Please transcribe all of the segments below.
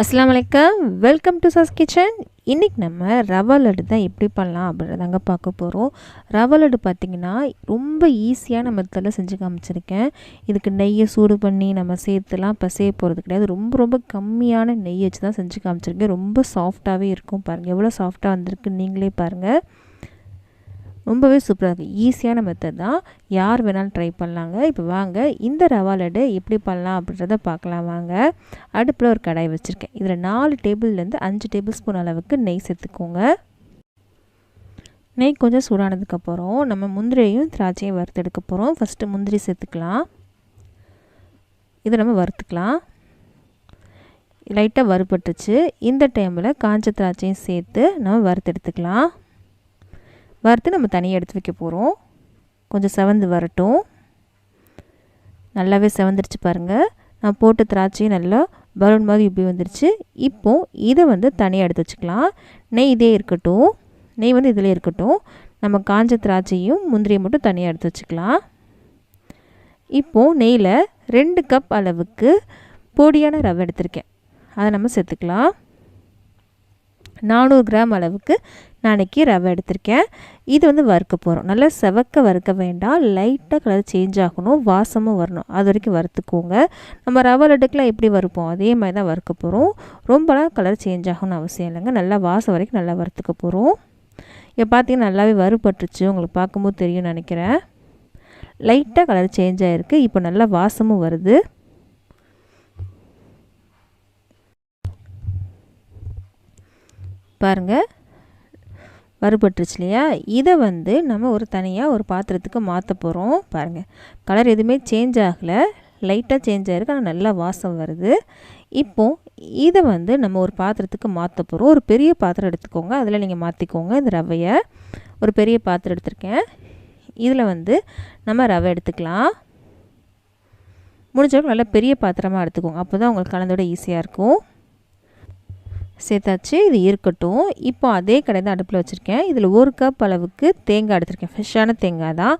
அஸ்லாம் வலைக்கம் welcome to சஸ் kitchen இன்றைக்கி நம்ம ரவா லட்டு தான் எப்படி பண்ணலாம் அப்படின்றதாங்க பார்க்க போகிறோம் ரவா லட்டு பார்த்திங்கன்னா ரொம்ப ஈஸியான மெத்தடில் செஞ்சு காமிச்சிருக்கேன். இதுக்கு நெய்யை சூடு பண்ணி நம்ம சேர்த்துலாம் இப்போ செய்ய போகிறது கிடையாது. ரொம்ப ரொம்ப கம்மியான நெய் வச்சு தான் செஞ்சு காமிச்சிருக்கேன். ரொம்ப சாஃப்டாகவே இருக்கும் பாருங்கள் எவ்வளோ சாஃப்டாக வந்திருக்கு நீங்களே பாருங்கள் ரொம்பவே சூப்பராக இருக்குது ஈஸியான மெத்தட் தான். யார் வேணாலும் ட்ரை பண்ணலாங்க. இப்போ வாங்க இந்த ரவா லட்டு எப்படி பண்ணலாம் அப்படின்றத பார்க்கலாம் வாங்க. அடுப்பில் ஒரு கடாய் வச்சுருக்கேன். இதில் நாலு டேபிள்லேருந்து அஞ்சு டேபிள் ஸ்பூன் அளவுக்கு நெய் சேர்த்துக்கோங்க. நெய் கொஞ்சம் சூடானதுக்கப்புறம் நம்ம முந்திரியையும் திராட்சையும் வறுத்தெடுக்க போகிறோம் ஃபஸ்ட்டு முந்திரி சேர்த்துக்கலாம். இதை நம்ம வறுத்துக்கலாம். லைட்டாக வறுபட்டுச்சு. இந்த டைமில் காஞ்ச திராட்சையும் சேர்த்து நம்ம வறுத்தெடுத்துக்கலாம். வறுத்து நம்ம தனியாக எடுத்து வைக்க போகிறோம் கொஞ்சம் செவந்து வரட்டும். நல்லாவே செவந்துருச்சு பாருங்கள் நான் போட்ட திராட்சையும் நல்லா பலூன் மாதிரி இப்படி வந்துருச்சு. இப்போது இதை வந்து தனியாக எடுத்து வச்சுக்கலாம். நெய் இதே இருக்கட்டும். நெய் வந்து இதில் இருக்கட்டும். நம்ம காஞ்ச திராட்சையும் முந்திரியை மட்டும் தனியாக எடுத்து வச்சுக்கலாம். இப்போது நெய்யில் ரெண்டு கப் அளவுக்கு பொடியான ரவை எடுத்திருக்கேன். அதை நம்ம சேர்த்துக்கலாம். நானூறு கிராம் அளவுக்கு நாளைக்கு ரவை எடுத்திருக்கேன். இது வந்து வறுக்க போகிறோம் நல்லா செவக்க வறுக்க வேண்டாம். லைட்டாக கலர் சேஞ்ச் ஆகணும். வாசமும் வரணும். அது வரைக்கும் வறுத்துக்கோங்க. நம்ம ரவை லட்டுக்கெலாம் எப்படி வறுப்போம்? அதே மாதிரி தான் வறுக்க போகிறோம் ரொம்பலாம் கலர் சேஞ்ச் ஆகணும்னு அவசியம் இல்லைங்க. நல்லா வாசம் வரைக்கும் நல்லா வறுத்துக்க போகிறோம் இப்போ பார்த்தீங்கன்னா நல்லாவே வறுபட்டுருச்சு. உங்களுக்கு பார்க்கும்போது தெரியும் நினைக்கிறேன். லைட்டாக கலர் சேஞ்ச் ஆகிருக்கு இப்போ நல்லா வாசமும் வருது. பாருங்கள் வறுபட்டுருச்சு இல்லையா இதை வந்து நம்ம ஒரு தனியாக ஒரு பாத்திரத்துக்கு மாற்ற போகிறோம் பாருங்கள் கலர் எதுவுமே சேஞ்ச் ஆகலை. லைட்டாக சேஞ்ச் ஆகிருக்கு ஆனால் நல்லா வாசம் வருது. இப்போது இதை வந்து நம்ம ஒரு பாத்திரத்துக்கு மாற்ற போகிறோம் ஒரு பெரிய பாத்திரம் எடுத்துக்கோங்க. அதில் நீங்கள் மாற்றிக்கோங்க இந்த ரவையை. ஒரு பெரிய பாத்திரம் எடுத்திருக்கேன். இதில் வந்து நம்ம ரவை எடுத்துக்கலாம். முடிஞ்சளவுக்கு நல்லா பெரிய பாத்திரமாக எடுத்துக்கோங்க. அப்போ தான் உங்களுக்கு கலந்தோட ஈஸியாக இருக்கும். சேர்த்தாச்சு இது இருக்கட்டும். இப்போ அதே கடை தான் அடுப்பில் வச்சுருக்கேன். இதில் ஒரு கப் அளவுக்கு தேங்காய் எடுத்திருக்கேன். ஃப்ரெஷ்ஷான தேங்காய் தான்.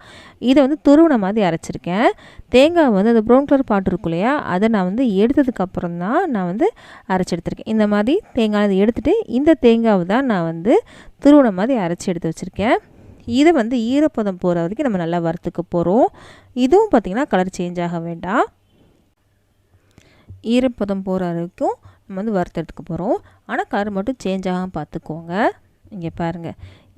இதை வந்து துருவன மாதிரி அரைச்சிருக்கேன். தேங்காய் வந்து அந்த ப்ரௌன் கலர் பாட்டு இருக்கும் இல்லையா? அதை நான் வந்து எடுத்ததுக்கப்புறம் தான் நான் வந்து அரைச்சி எடுத்திருக்கேன். இந்த மாதிரி தேங்காய் இதை எடுத்துகிட்டு இந்த தேங்காவை தான் நான் வந்து துருவன மாதிரி அரைச்சி எடுத்து வச்சுருக்கேன். இதை வந்து ஈரப்பதம் போகிற வரைக்கும் நம்ம நல்லா வறுத்துக்க போகிறோம். இதுவும் பார்த்திங்கன்னா கலர் சேஞ்ச் ஆக வேண்டாம். ஈரப்பதம் போகிற வரைக்கும் நம்ம வந்து வறுத்தெடுத்துக்க போகிறோம் ஆனால் கலர் மட்டும் சேஞ்ச் ஆகாமல் பார்த்துக்கோங்க இங்கே பாருங்கள்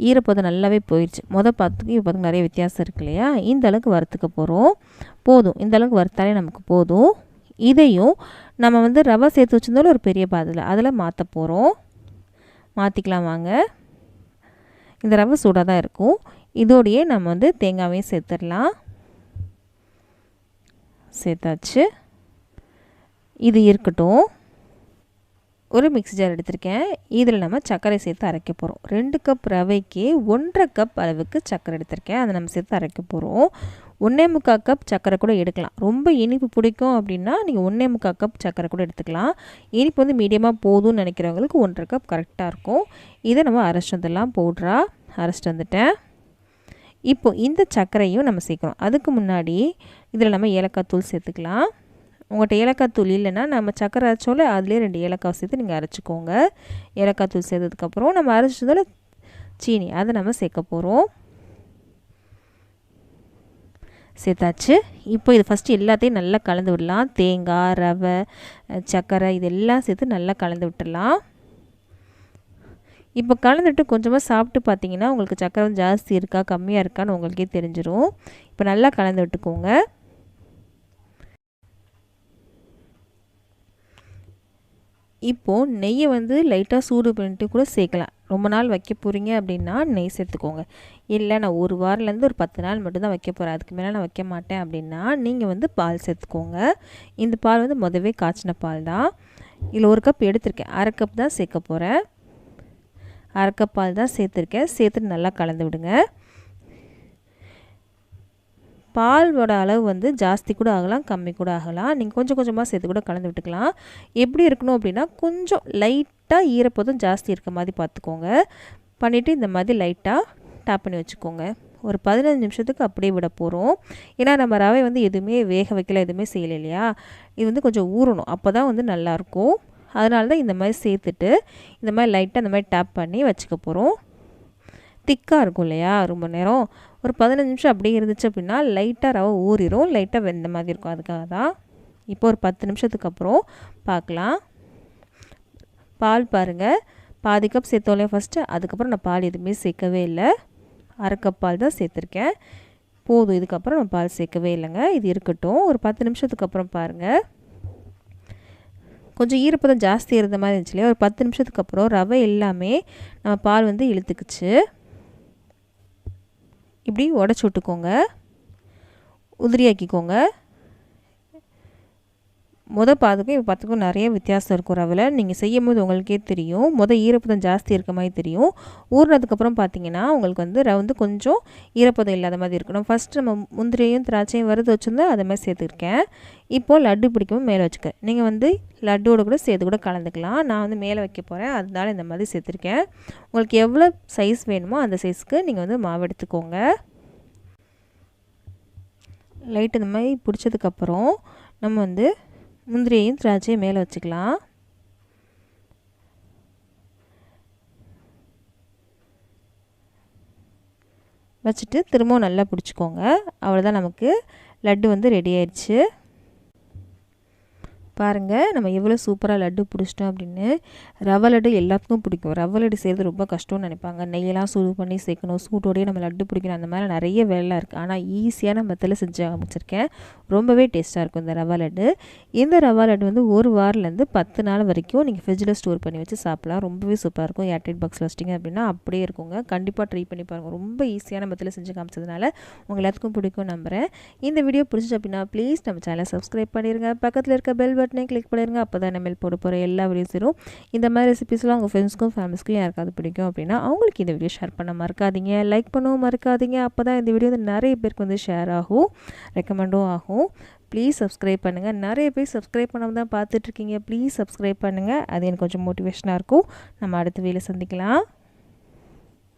ஈரப்பதம் நல்லாவே போயிடுச்சு மொதல் பார்த்துக்கு இப்போ பார்த்துக்கு நிறைய வித்தியாசம் இருக்கு இல்லையா? இந்த அளவுக்கு வறுத்துக்க போகிறோம் போதும். இந்த அளவுக்கு வறுத்தாலே நமக்கு போதும். இதையும் நம்ம வந்து ரவை சேர்த்து வச்சுருந்தாலும் ஒரு பெரிய பாதில் அதில் மாற்ற போகிறோம் மாற்றிக்கலாம் வாங்க. இந்த ரவை சூடாக தான் இருக்கும். இதோடையே நம்ம வந்து தேங்காவையும் சேர்த்துடலாம். சேர்த்தாச்சு. இது இருக்கட்டும். ஒரு மிக்ஸி ஜார் எடுத்திருக்கேன். இதில் நம்ம சர்க்கரை சேர்த்து அரைக்க போகிறோம் ரெண்டு கப் ரவைக்கு ஒன்றரை கப் அளவுக்கு சர்க்கரை எடுத்திருக்கேன். அதை நம்ம சேர்த்து அரைக்க போகிறோம் ஒன்றே முக்கால் கப் சர்க்கரை கூட எடுக்கலாம். ரொம்ப இனிப்பு பிடிக்கும் அப்படின்னா நீங்கள் ஒன்றே முக்கால் கப் சர்க்கரை கூட எடுத்துக்கலாம். இனிப்பு வந்து மீடியமாக போதும்னு நினைக்கிறவங்களுக்கு ஒன்றரை கப் கரெக்டாக இருக்கும். இதை நம்ம அரைச்சிட்டு வந்துடலாம் போடுறா அரைச்சிட்டு வந்துட்டேன். இப்போ இந்த சர்க்கரையும் நம்ம சேர்க்குறோம். அதுக்கு முன்னாடி இதில் நம்ம ஏலக்காய் தூள் சேர்த்துக்கலாம். உங்கள்கிட்ட ஏலக்காய் தூள் இல்லைன்னா நம்ம சக்கரை அரைச்சோல அதுலேயே ரெண்டு ஏலக்காய் சேர்த்து நீங்கள் அரைச்சிக்கோங்க. ஏலக்காய் தூள் சேர்த்ததுக்கப்புறம் நம்ம அரைச்சதில் சீனி அதை நம்ம சேர்க்க போகிறோம் சேர்த்தாச்சு. இப்போ இது ஃபஸ்ட்டு எல்லாத்தையும் நல்லா கலந்து விடலாம். தேங்காய் ரவை சர்க்கரை இதெல்லாம் சேர்த்து நல்லா கலந்து விட்டுடலாம். இப்போ கலந்துட்டு கொஞ்சமாக சாப்பிட்டு பார்த்தீங்கன்னா உங்களுக்கு சக்கரை ஜாஸ்தி இருக்கா கம்மியாக இருக்கான்னு உங்களுக்கே தெரிஞ்சிடும் இப்போ நல்லா கலந்து விட்டுக்கோங்க. இப்போது நெய்யை வந்து லைட்டாக சூடு பண்ணிட்டு கூட சேர்க்கலாம். ரொம்ப நாள் வைக்க போகிறீங்க அப்படின்னா நெய் சேர்த்துக்கோங்க. இல்லை நான் ஒரு வாரம்லேருந்து ஒரு பத்து நாள் மட்டும்தான் வைக்க போகிறேன் அதுக்கு மேலே நான் வைக்க மாட்டேன் அப்படின்னா நீங்கள் வந்து பால் சேர்த்துக்கோங்க. இந்த பால் வந்து மொதவே காய்ச்சின பால் தான். இதில் ஒரு கப் எடுத்திருக்கேன். அரை கப் தான் சேர்க்க போகிறேன் அரை கப் பால் தான் சேர்த்துருக்கேன். சேர்த்துட்டு நல்லா கலந்து விடுங்க. பாலோட அளவு வந்து ஜாஸ்தி கூட ஆகலாம் கம்மி கூட ஆகலாம். நீங்கள் கொஞ்சம் கொஞ்சமாக சேர்த்து கூட கலந்து விட்டுக்கலாம். எப்படி இருக்கணும் அப்படின்னா கொஞ்சம் லைட்டாக ஈரப்பதம் ஜாஸ்தி இருக்க மாதிரி பார்த்துக்கோங்க. பண்ணிவிட்டு இந்த மாதிரி லைட்டாக டேப் பண்ணி வச்சுக்கோங்க. ஒரு பதினஞ்சு நிமிஷத்துக்கு அப்படியே விட போகிறோம் ஏன்னா நம்ம ரவை வந்து எதுவுமே வேக வைக்கல எதுவுமே செய்யலை இல்லையா? இது வந்து கொஞ்சம் ஊறணும். அப்போ தான் வந்து நல்லாயிருக்கும் அதனால தான் இந்த மாதிரி சேர்த்துட்டு இந்த மாதிரி லைட்டாக இந்த மாதிரி டேப் பண்ணி வச்சுக்க போகிறோம் திக்காக இருக்கும் இல்லையா? ரொம்ப நேரம். ஒரு பதினஞ்சு நிமிஷம் அப்படியே இருந்துச்சு அப்படின்னா லைட்டாக ரவை ஊறிடும் லைட்டாக வெந்த மாதிரி இருக்கும். அதுக்காக தான் இப்போ ஒரு பத்து நிமிஷத்துக்கு அப்புறம் பார்க்கலாம். பால் பாருங்கள் பாதி கப் சேர்த்தோலையே ஃபஸ்ட்டு அதுக்கப்புறம் நான் பால் எதுவுமே சேர்க்கவே இல்லை. அரை கப் பால் தான் சேர்த்துருக்கேன். போதும். இதுக்கப்புறம் நான் பால் சேர்க்கவே இல்லைங்க. இது இருக்கட்டும். ஒரு பத்து நிமிஷத்துக்கு அப்புறம் பாருங்கள் கொஞ்சம் ஈரப்பதம் ஜாஸ்தி இருந்த மாதிரி இருந்துச்சு இல்லையா? ஒரு பத்து நிமிஷத்துக்கு அப்புறம் ரவை எல்லாமே நம்ம பால் வந்து இழுத்துக்குச்சு. இப்படி உடச்சி விட்டுக்கோங்க. உதிரியாக்கிக்கோங்க. முத பாதுக்கும் இப்போ பார்த்துக்கும் நிறைய வித்தியாசம் இருக்கும் ரவில். நீங்கள் செய்யும் போது உங்களுக்கே தெரியும். முத ஈரப்பதம் ஜாஸ்தி இருக்க மாதிரி தெரியும். ஊறினதுக்கப்புறம் பார்த்தீங்கன்னா உங்களுக்கு வந்து ரவை வந்து கொஞ்சம் ஈரப்பதம் இல்லாத மாதிரி இருக்கணும். ஃபஸ்ட் நம்ம முந்திரியையும் திராட்சையும் வறுத்து வச்சுருந்தா அதை மாதிரி சேர்த்துருக்கேன். இப்போது லட்டு பிடிக்கவும் மேலே வச்சுக்க. நீங்கள் வந்து லட்டோட கூட சேர்த்து கூட கலந்துக்கலாம். நான் வந்து மேலே வைக்க போகிறேன் அதனால இந்த மாதிரி சேர்த்துருக்கேன். உங்களுக்கு எவ்வளோ சைஸ் வேணுமோ அந்த சைஸ்க்கு நீங்கள் வந்து மாவு எடுத்துக்கோங்க. லைட் இந்த மாதிரி பிடிச்சதுக்கப்புறம் நம்ம வந்து முந்திரியையும் திராட்சையும் மேலே வச்சுக்கலாம். வச்சுட்டு திரும்பவும் நல்லா பிடிச்சிக்கோங்க. அவ்வளோதான் நமக்கு லட்டு வந்து ரெடி ஆயிடுச்சு. பாருங்கள் நம்ம எவ்வளோ சூப்பராக லட்டு பிடிச்சிட்டோம் அப்படின்னு. ரவை லட்டு எல்லாத்துக்கும் பிடிக்கும். ரவை லட்டு செய்கிறது ரொம்ப கஷ்டம்னு நினைப்பாங்க. நெய்யெல்லாம் சூடு பண்ணி சேர்க்கணும். சூட்டோடையே நம்ம லட்டு பிடிக்கணும். அந்த மாதிரி நிறைய வேலை இருக்குது ஆனால் ஈஸியான மெத்தில் செஞ்சு அமைச்சிருக்கேன் ரொம்பவே டேஸ்ட்டாக இருக்கும் இந்த ரவா லட்டு. இந்த ரவா லட்டு வந்து ஒரு வாரிலேருந்து பத்து நாள் வரைக்கும் நீங்கள் ஃப்ரிட்ஜில் ஸ்டோர் பண்ணி வச்சு சாப்பிட்லாம். ரொம்பவே சூப்பராக இருக்கும். ஏர்டைட் பாக்ஸில் வச்சிட்டிங்க அப்படின்னா அப்படியே இருக்குங்க. கண்டிப்பாக ட்ரை பண்ணி பாருங்கள் ரொம்ப ஈஸியான மெத்தில் செஞ்சு காமிச்சதுனால உங்கள் எல்லாத்துக்கும் பிடிக்கும் நம்புகிறேன் இந்த வீடியோ பிடிச்சிச்சு அப்படின்னா ப்ளீஸ் நம்ம சேனலை சப்ஸ்கிரைப் பண்ணிடுங்க பக்கத்தில் இருக்க பெல் பட்டனை கிளிக் பண்ணிடுங்க அப்போ தான் நம்ம போட போகிற எல்லா வீடியோஸும் இந்த மாதிரி ரெசிபிஸ்லாம் உங்கள் ஃப்ரெண்ட்ஸ்க்கும் ஃபேமிலிஸ்க்கும் யாருக்காவது பிடிக்கும் அப்படின்னா அவங்களுக்கு இந்த வீடியோ ஷேர் பண்ண மறக்காதீங்க. லைக் பண்ணவும் மறக்காதீங்க. அப்போ தான் இந்த வீடியோ வந்து நிறைய பேருக்கு வந்து ஷேர் ஆகும் ரெக்கமெண்டும் ஆகும். ப்ளீஸ் சப்ஸ்கிரைப் பண்ணுங்கள் நிறைய பேர் சப்ஸ்கிரைப் பண்ணாமல் தான் பார்த்துட்ருக்கீங்க ப்ளீஸ் சப்ஸ்கிரைப் பண்ணுங்கள் அது எனக்கு கொஞ்சம் மோட்டிவேஷனாக இருக்கும். நம்ம அடுத்த வீடியோ சந்திக்கலாம்.